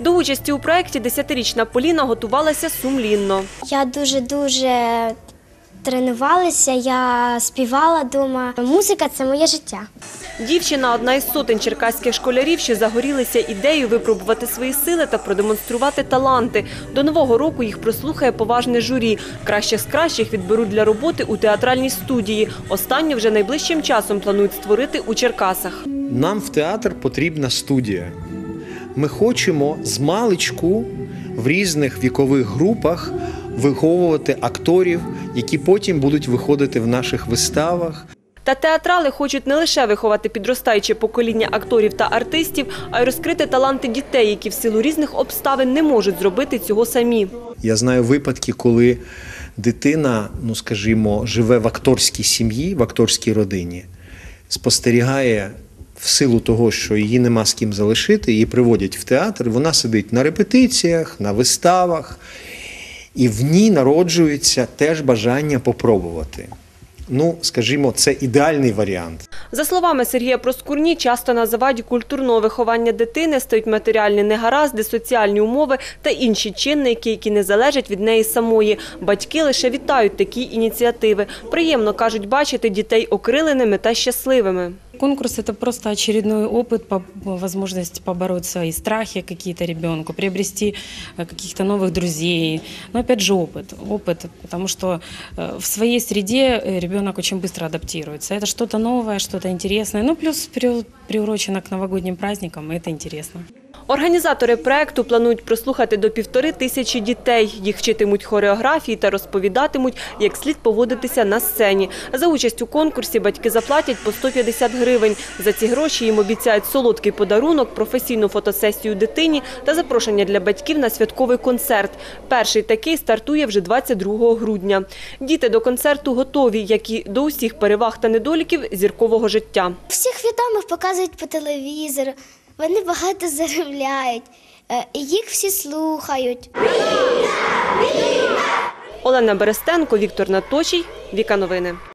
До участі у проєкті десятирічна Поліна готувалася сумлінно. Я дуже-дуже тренувалася, я співала вдома. Музика це моє життя. Дівчина одна із сотень черкаських школярів, що загорілися ідеєю випробувати свої сили та продемонструвати таланти. До нового року їх прослухає поважне журі. Кращих з кращих відберуть для роботи у театральній студії. Останню вже найближчим часом планують створити у Черкасах. Нам в театр потрібна студія. Ми хочемо з маличку в різних вікових групах виховувати акторів, які потім будуть виходити в наших виставах. Та театрали хочуть не лише виховати підростаюче покоління акторів та артистів, а й розкрити таланти дітей, які в силу різних обставин не можуть зробити цього самі. Я знаю випадки, коли дитина, ну скажімо, живе в акторській сім'ї, в акторській родині, спостерігає в силу того, що її нема з ким залишити, її приводять в театр. Вона сидить на репетиціях, на виставах, і в ній народжується теж бажання попробувати Ну, скажімо, це ідеальний варіант. За словами Сергія Проскурні, часто на заваді культурного виховання дитини стають матеріальні негаразди, соціальні умови та інші чинники, які не залежать від неї самої. Батьки лише вітають такі ініціативи. Приємно кажуть бачити дітей окриленими та щасливими. Конкурс – это просто очередной опыт, по- возможность побороть свои страхи какие-то ребенку, приобрести э, каких-то новых друзей. Но опять же опыт. Опыт, потому что э, в своей среде э, ребенок очень быстро адаптируется. Это что-то новое, что-то интересное. Ну, плюс при- приурочено к новогодним праздникам, и это интересно. Організатори проекту планують прослухати до півтори тисячі дітей. Їх вчитимуть хореографії та розповідатимуть, як слід поводитися на сцені. За участь у конкурсі батьки заплатять по 150 гривень. За ці гроші їм обіцяють солодкий подарунок, професійну фотосесію дитині та запрошення для батьків на святковий концерт. Перший такий стартує вже 22 грудня. Діти до концерту готові, як і до усіх переваг та недоліків зіркового життя. Всіх відомих показують по телевізору, вони багато заробляють, е, їх всі слухають. Олена Берестенко, Віктор Наточій, Віка Новини.